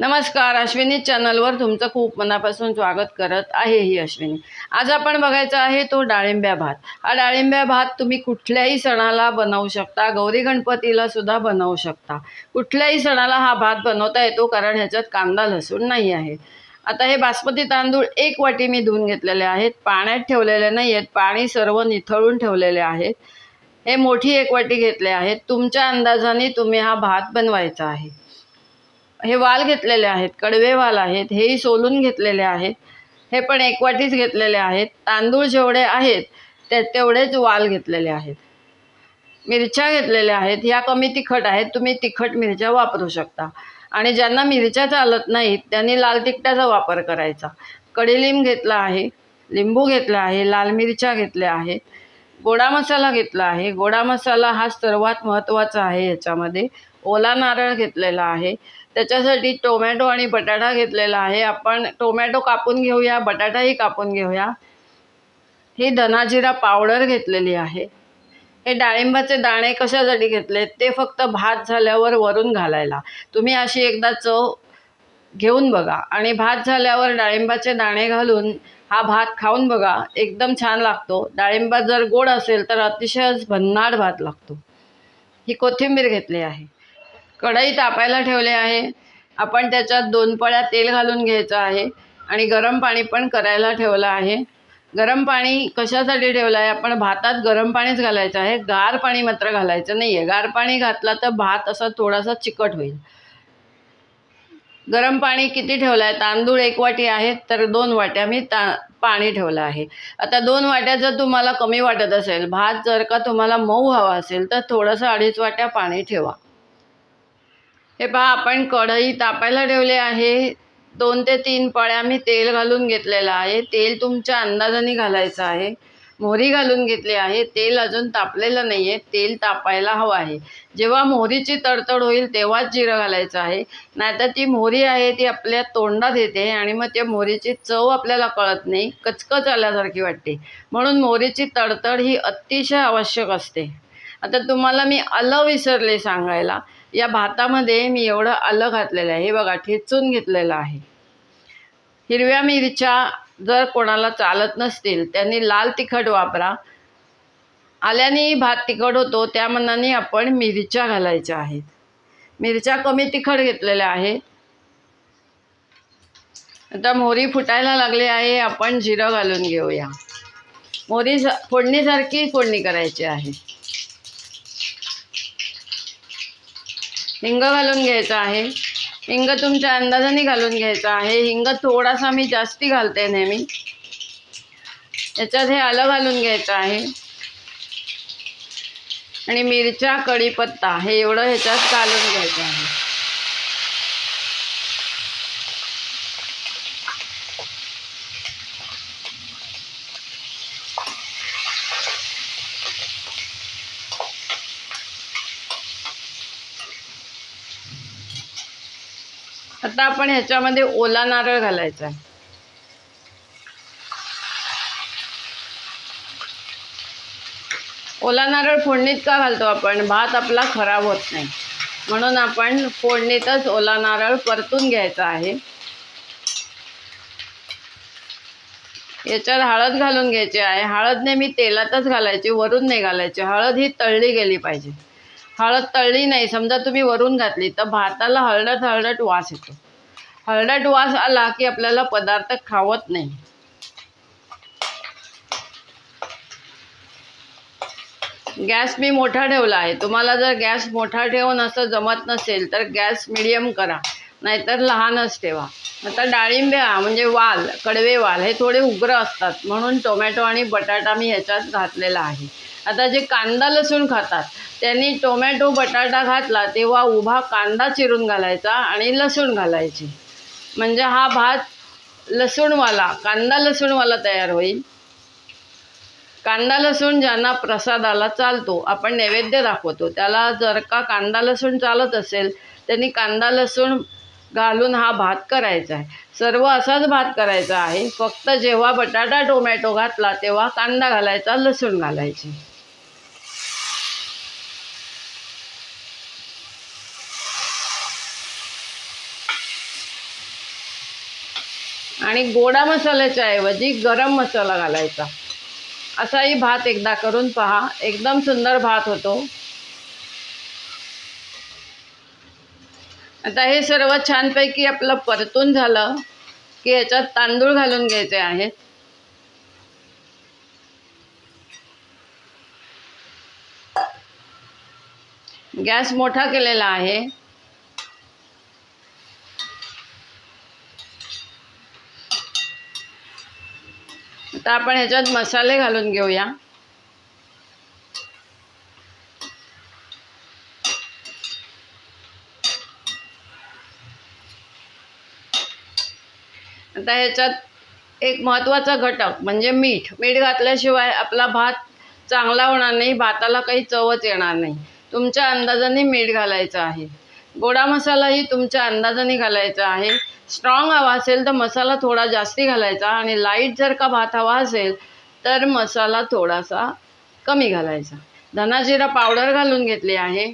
नमस्कार अश्विनी चॅनलवर तुमचं खूप मनापासून स्वागत करत आहे ही अश्विनी. आज आपण बघायचा आहे तो डाळिंब्या भात. हा डाळिंब्या भात तुम्ही कुठल्याही सणाला बनवू शकता गौरी गणपतीला सुद्धा बनवू शकता. कुठल्याही सणाला हा भात बनवता येतो कारण ह्याच्यात कांदा लसूण नाही आहे. आता हे बासमती तांदूळ एक वाटी मी धुवून घेतलेले आहेत पाण्यात ठेवलेले नाही आहेत पाणी सर्व निथळून ठेवलेले आहेत. हे मोठी एक वाटी घेतले आहेत. तुमच्या अंदाजाने तुम्ही हा भात बनवायचा आहे. हे वाल घेतलेले आहेत कडवे वाल आहेत हेही सोलून घेतलेले आहेत हे पण एकवाटीच घेतलेले आहेत तांदूळ जेवढे आहेत ते तेवढेच वाल घेतलेले आहेत. मिरच्या घेतलेल्या आहेत ह्या कमी तिखट आहेत तुम्ही तिखट मिरच्या वापरू शकता. आणि ज्यांना मिरच्या चालत नाहीत त्यांनी लाल तिखटाचा वापर करायचा. कडीलिंब घेतला आहे लिंबू घेतला आहे लाल मिरच्या घेतल्या आहेत गोडा मसाला घेतला आहे. गोडा मसाला हा सर्वात महत्त्वाचा आहे याच्यामध्ये. ओला नारळ घेतलेला आहे त्याच्यासाठी टोमॅटो आणि बटाटा घेतलेला आहे. आपण टोमॅटो कापून घेऊया बटाटाही कापून घेऊया. ही धनाजिरा पावडर घेतलेली आहे. हे डाळिंबाचे दाणे कशासाठी घेतले? ते फक्त भात झाल्यावर वरून घालायला. तुम्ही अशी एकदा चव घेऊन बघा. आणि भात झाल्यावर डाळिंबाचे दाणे घालून हा भात खाऊन बघा. एकदम छान लागतो. डाळिंबात जर गोड असेल तर अतिशयच भन्नाट भात लागतो. ही कोथिंबीर घेतली आहे. कढई तापायला ठेवले आहे. आपण त्याच्यात दोन पळ्या तेल घालून घ्यायचं आहे आणि गरम पाणी पण करायला ठेवलं आहे. गरम पाणी कशासाठी ठेवलं आहे? आपण भातात गरम पाणीच घालायचं आहे. गार पाणी मात्र घालायचं नाही आहे गार पाणी घातलं तर भात असा थोडासा चिकट होईल. गरम पाणी किती ठेवलं आहे? तांदूळ एक वाटी आहे तर दोन वाट्या मी ता पाणी ठेवलं आहे. आता दोन वाट्या जर तुम्हाला कमी वाटत असेल भात जर का तुम्हाला मऊ हवा असेल तर थोडंसं अडीच वाट्या पाणी ठेवा. हे पहा आपण कढई तापायला ठेवले आहे. दोन ते तीन पळ्या मी तेल घालून घेतलेलं आहे. तेल तुमच्या अंदाजाने घालायचं आहे. मोहरी घालून घेतली आहे. तेल अजून तापलेलं नाही आहे तेल तापायला हवं आहे. जेव्हा मोहरीची तडतड होईल तेव्हाच जिरं घालायचं आहे. नाहीतर ती मोहरी आहे ती आपल्या तोंडात येते आणि मग त्या मोहरीची चव आपल्याला कळत नाही. कचकच आल्यासारखी वाटते. म्हणून मोहरीची तडतड ही अतिशय आवश्यक असते. आता तुम्हाला मी आलं विसरले सांगायला. या भातामध्ये मी एवढं आलं घातलेलं आहे. हे बघा ठेचून घेतलेलं आहे. हिरव्या मिरच्या जर कोणाला चालत नसतील त्यांनी लाल तिखट वापरा. आल्याने भात तिखट होतो त्या मनाने आपण मिरच्या घालायच्या आहेत. मिरच्या कमी तिखट घेतलेल्या आहेत. आता मोहरी फुटायला लागली आहे आपण जिरं घालून घेऊया. मोहरी फोडणीसारखी फोडणी करायची आहे. हिंग घालून घ्यायचं आहे. हिंग तुमच्या अंदाजाने घालून घ्यायचं आहे. हिंग थोडासा मी जास्ती घालते नेहमी. याच्यात हे आलं घालून घ्यायचं आहे. आणि मिरच्या कढीपत्ता हे एवढं ह्याच्यात घालून घ्यायचं आहे. आता आपण ह्याच्यामध्ये ओला नारळ घालायचा आहे. ओला नारळ फोडणीत का घालतो आपण? भात आपला खराब होत नाही. म्हणून आपण फोडणीतच ओला नारळ परतून घ्यायचा आहे. याच्यात हळद घालून घ्यायची आहे. हळद नेहमी तेलातच घालायची वरून नाही घालायची. हळद ही तळली गेली पाहिजे. हळद तळली नाही. समजा तुम्ही वरून घातली तर भाताला हळदट हळदट वास येतो. हळदट वास आला की आपल्याला पदार्थ खावत नाही. गॅस मी मोठा ठेवला आहे. तुम्हाला जर गॅस मोठा ठेवून असं जमत नसेल तर गॅस मिडियम करा. नाहीतर लहानच ठेवा. आता डाळिंब्या म्हणजे वाल कडवे वाल हे थोडे उग्र असतात. म्हणून टोमॅटो आणि बटाटा मी ह्याच्यात घातलेला आहे. आता जे कांदा लसूण खातात त्यांनी टोमॅटो बटाटा घातला तेव्हा उभा कांदा चिरून घालायचा आणि लसूण घालायची. म्हणजे हा भात लसूणवाला कांदा लसूणवाला तयार होईल. कांदा लसूण ज्यांना प्रसादाला चालतो आपण नैवेद्य दाखवतो. त्याला जर का कांदा लसूण चालत असेल त्यांनी कांदा लसूण घालून हा भात करायचा आहे. सर्व असाच भात करायचा आहे. फक्त जेव्हा बटाटा टोमॅटो घातला तेव्हा कांदा घालायचा लसूण घालायची. आणि गोडा मसाल्याच्या ऐवजी गरम मसाला घालायचा. असाही भात एकदा करून पहा. एकदम सुंदर भात होतो. आता हे सर्व छानपैकी आपलं परतून झालं की याच्यात तांदूळ घालून घ्यायचे आहेत. गॅस मोठा केलेला आहे. आता आपण ह्याच्यात मसाले घालून घेऊया. आता ह्याच्यात एक महत्त्वाचा घटक म्हणजे मीठ. मीठ घातल्याशिवाय आपला भात चांगला होणार नाही भाताला काही चवच येणार नाही. तुमच्या अंदाजाने मीठ घालायचं आहे. गोडा मसालाही तुमच्या अंदाजाने घालायचा आहे. स्ट्रॉंग हवा असेल तर मसाला थोडा जास्ती घालायचा आणि लाइट जर का भात हवा असेल तर मसाला थोडासा कमी घालायचा. धनाजिरा पावडर घालून घेतली आहे.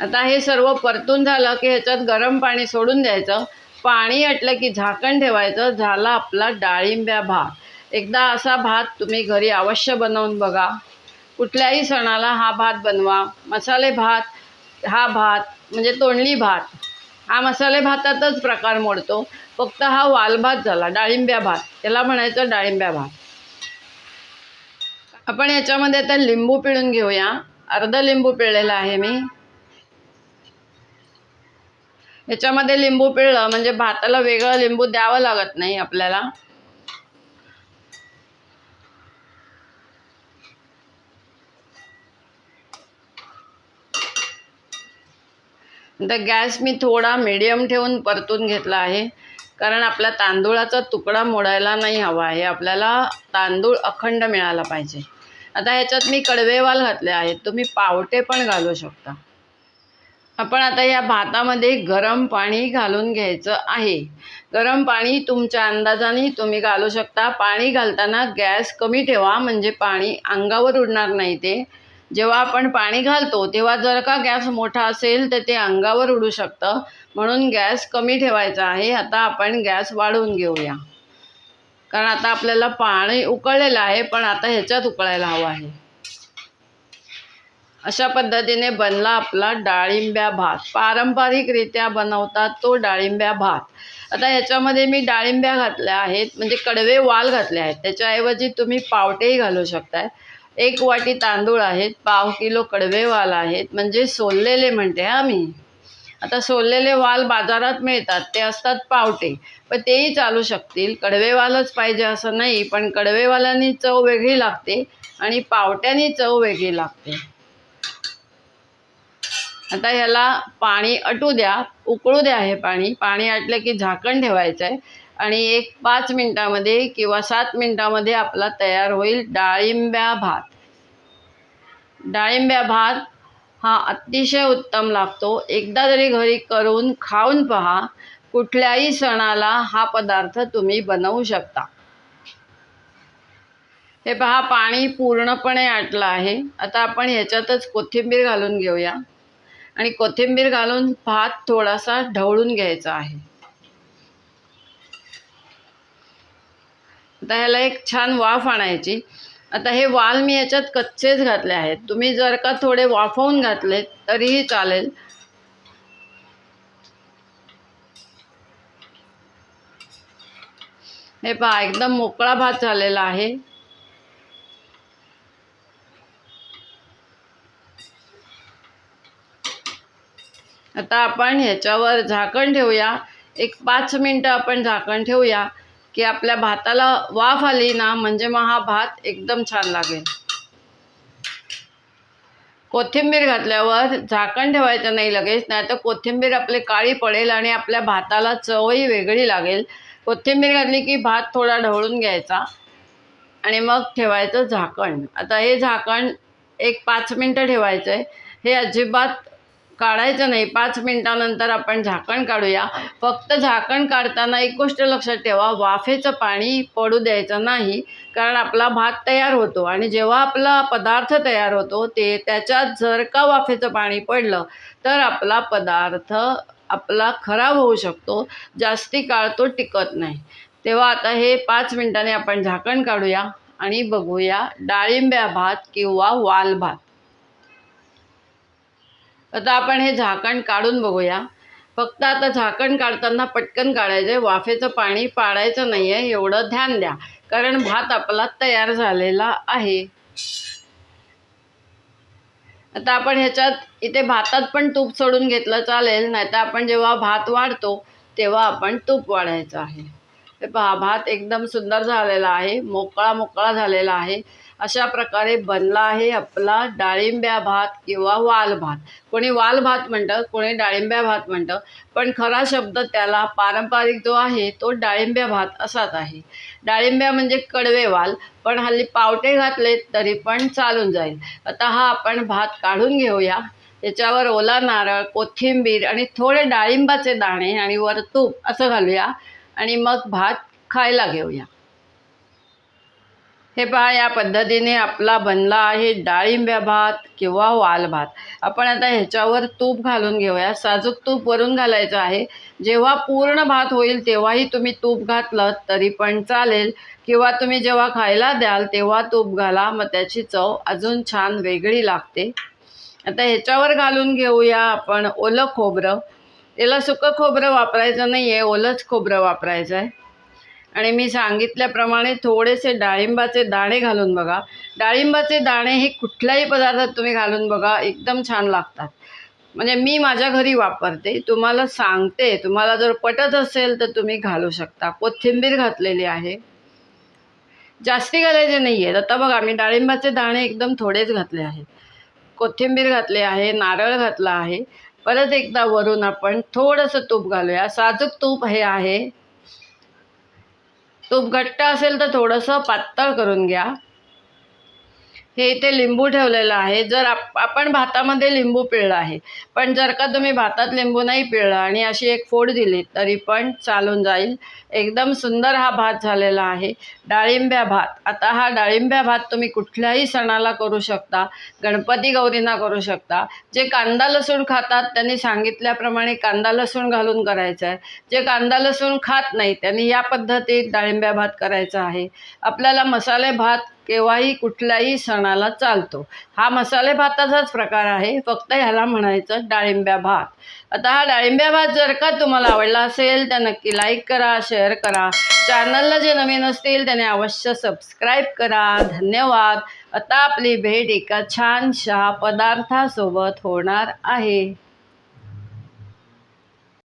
आता हे सर्व परतून झालं की ह्याच्यात गरम पाणी सोडून द्यायचं. पाणी आटलं की झाकण ठेवायचं. झाला आपला डाळिंब्या भात. एकदा असा भात तुम्ही घरी अवश्य बनवून बघा. कुठल्याही सणाला हा भात बनवा. मसाले भात हा भात म्हणजे तोंडली भात. हा मसाले भातातच प्रकार मोडतो. फक्त हा वालभात झाला डाळिंब्या भात. त्याला म्हणायचं डाळिंब्या भात. आपण याच्यामध्ये आता लिंबू पिळून घेऊया. अर्ध लिंबू पिळलेला आहे मी. याच्यामध्ये लिंबू पिळलं म्हणजे भाताला वेगळं लिंबू द्यावं लागत नाही आपल्याला. तर गॅस मी थोडा मिडियम ठेवून परतून घेतला आहे. कारण आपल्या तांदूळाचा तुकडा मोडायला नाही हवा आहे. आपल्याला तांदूळ अखंड मिळाला पाहिजे. आता ह्याच्यात मी कडवेवाल घातले आहेत. तुम्ही पावटे पण घालू शकता. आपण आता या भातामध्ये गरम पाणी घालून घ्यायचं आहे. गरम पाणी तुमच्या अंदाजाने तुम्ही घालू शकता. पाणी घालताना गॅस कमी ठेवा. म्हणजे पाणी अंगावर उडणार नाही ते. जेव्हा आपण पाणी घालतो तेव्हा जर का गॅस मोठा असेल तर ते अंगावर उडू शकतं. म्हणून गॅस कमी ठेवायचा आहे. आता आपण गॅस वाढवून घेऊया. कारण आता आपल्याला पाणी उकळलेलं आहे पण आता ह्याच्यात उकळायला हवं आहे. अशा पद्धतीने बनला आपला डाळिंब्या भात. पारंपरिकरित्या बनवतात तो डाळिंब्या भात. आता ह्याच्यामध्ये मी डाळिंब्या घातल्या आहेत. म्हणजे कडवे वाल घातले आहेत. त्याच्याऐवजी तुम्ही पावटेही घालू शकताय. एक वाटी तांदूळ आहेत पाव किलो कडवे वाल आहेत म्हणजे सोललेले म्हणते हा मी. आता सोललेले वाल बाजारात मिळतात ते असतात पावटे. पण तेही चालू शकतील. कडवेवालच पाहिजे असं नाही पण कडवेवालांनी चव वेगळी लागते आणि पावट्यानी चव वेगळी लागते. आता ह्याला पाणी अटू द्या उकळू द्या हे पाणी. पाणी आटलं की झाकण ठेवायचं आहे आणि एक पाच मिनटामध्ये किंवा सात मिनटामध्ये आपला तयार होईल डाळिंब्या भात. डाळिंब्या भात हा अतिशय उत्तम लागतो. एकदा तरी घरी करून खाऊन पहा कुठल्याही सणाला हा पदार्थ तुम्ही बनवू शकता. हे पहा पाणी पूर्णपणे आटलं आहे. आता आपण ह्याच्यातच कोथिंबीर घालून घेऊया. आणि कोथिंबीर घालून भात थोडासा ढवळून घ्यायचा आहे. आता ह्याला एक छान वाफ आणायची. आता हे वाल मी याच्यात कच्चेच घातले आहेत. तुम्ही जर का थोडे वाफवून घातले तरीही चालेल. हे पहा एकदम मोकळा भात झालेला आहे. आता आपण ह्याच्यावर झाकण ठेवूया. एक पाच मिनटं आपण झाकण ठेवूया. की आपल्या भाताला वाफ आली ना म्हणजे मग हा भात एकदम छान लागेल. कोथिंबीर घातल्यावर झाकण ठेवायचं नाही लगेच नाही तर कोथिंबीर आपली काळी पडेल आणि आपल्या भाताला चवही वेगळी लागेल. कोथिंबीर घातली की भात थोडा ढवळून घ्यायचा आणि मग ठेवायचं झाकण. आता हे झाकण एक पाच मिनटं ठेवायचं आहे हे अजिबात काढायचं नाही. पाच मिनटानंतर आपण झाकण काढूया. फक्त झाकण काढताना एक गोष्ट लक्षात ठेवा. वाफेचं पाणी पडू द्यायचं नाही कारण आपला भात तयार होतो आणि जेव्हा आपला पदार्थ तयार होतो ते त्याच्यात जर का वाफेचं पाणी पडलं तर आपला पदार्थ आपला खराब होऊ शकतो. जास्ती काळ तो टिकत नाही. तेव्हा आता हे पाच मिनिटांनी आपण झाकण काढूया आणि बघूया डाळिंब्या भात किंवा वाल भात. आता आपण हे झाकण काढून बघूया. फक्त आता झाकण काढताना पटकन काढायचं आहे वाफेचं पाणी पाडायचं नाही आहे एवढं ध्यान द्या. कारण भात आपला तयार झालेला आहे. आता आपण ह्याच्यात इथे भातात पण तूप सोडून घेतलं चालेल. नाहीतर आपण जेव्हा भात वाढतो तेव्हा आपण तूप वाढायचं आहे. पहा भात एकदम सुंदर झालेला आहे. मोकळा मोकळा झालेला आहे. अशा प्रकारे बनला आहे आपला डाळिंब्या भात किंवा वाल भात. कोणी वाल भात म्हणतं कोणी डाळिंब्या भात म्हणतं पण खरा शब्द त्याला पारंपरिक जो आहे तो डाळिंब्या भात असाच आहे. डाळिंब्या म्हणजे कडवे वाल पण हल्ली पावटे घातले तरी पण चालून जाईल. आता हा आपण भात काढून घेऊया. त्याच्यावर ओला नारळ कोथिंबीर आणि थोडे डाळिंबाचे दाणे आणि वर तूप असं घालूया आणि मग भात खायला घेऊया. हे पहा या पद्धतीने आपला बनला आहे डाळिंब्या भात किंवा वाल भात. आपण आता ह्याच्यावर तूप घालून घेऊया. साजूक तूप वरून घालायचं आहे. जेव्हा पूर्ण भात होईल तेव्हाही तुम्ही तूप घातलं तरी पण चालेल. किंवा तुम्ही जेव्हा खायला द्याल तेव्हा तूप घाला. मग त्याची चव अजून छान वेगळी लागते. आता ह्याच्यावर घालून घेऊया आपण ओलं खोबरं. याला सुकं खोबरं वापरायचं नाही आहे ओलंच खोबरं वापरायचं आहे आणि मी सांगितल्याप्रमाणे थोडेसे डाळिंबाचे दाणे घालून बघा. डाळिंबाचे दाणे हे कुठल्याही पदार्थात तुम्ही घालून बघा एकदम छान लागतात. म्हणजे मी माझ्या घरी वापरते तुम्हाला सांगते तुम्हाला जर पटत असेल तर तुम्ही घालू शकता. कोथिंबीर घातलेली आहे. जास्ती घालायचे नाही आहेत आता बघा मी डाळिंबाचे दाणे एकदम थोडेच घातले आहेत. कोथिंबीर घातले आहे नारळ घातला आहे. परत एकदा वरून आपण थोडंसं तूप घालूया. साजूक तूप हे आहे. तूप घट्ट असेल तर थोडंसं पातळ करून घ्या. हे इथे लिंबू ठेवलेलं आहे. जर आप आपण भातामध्ये लिंबू पिळलं आहे. पण जर का तुम्ही भातात लिंबू नाही पिळला आणि अशी एक फोड दिली तरी पण चालून जाईल. एकदम सुंदर हा भात झालेला आहे. डाळिंब्या भात. आता हा डाळिंब्या भात तुम्ही कुठल्याही सणाला करू शकता गणपती गौरींना करू शकता. जे कांदा लसूण खातात त्यांनी सांगितल्याप्रमाणे कांदा लसूण घालून करायचं आहे. जे कांदा लसूण खात नाही त्यांनी या पद्धतीत डाळिंब्या भात करायचा आहे. आपल्याला मसाले भात केव्हाही कुठल्याही सणाला चालतो. हा मसाले भाताचाच प्रकार आहे. फक्त ह्याला म्हणायचं डाळिंब्या भात. आता हा डाळिंब्या भात जर का तुम्हाला आवडला असेल तर नक्की लाईक करा शेअर करा. चॅनलला जे नवीन असतील त्याने अवश्य सबस्क्राईब करा. धन्यवाद. आता आपली भेट एका छानशा पदार्थासोबत होणार आहे.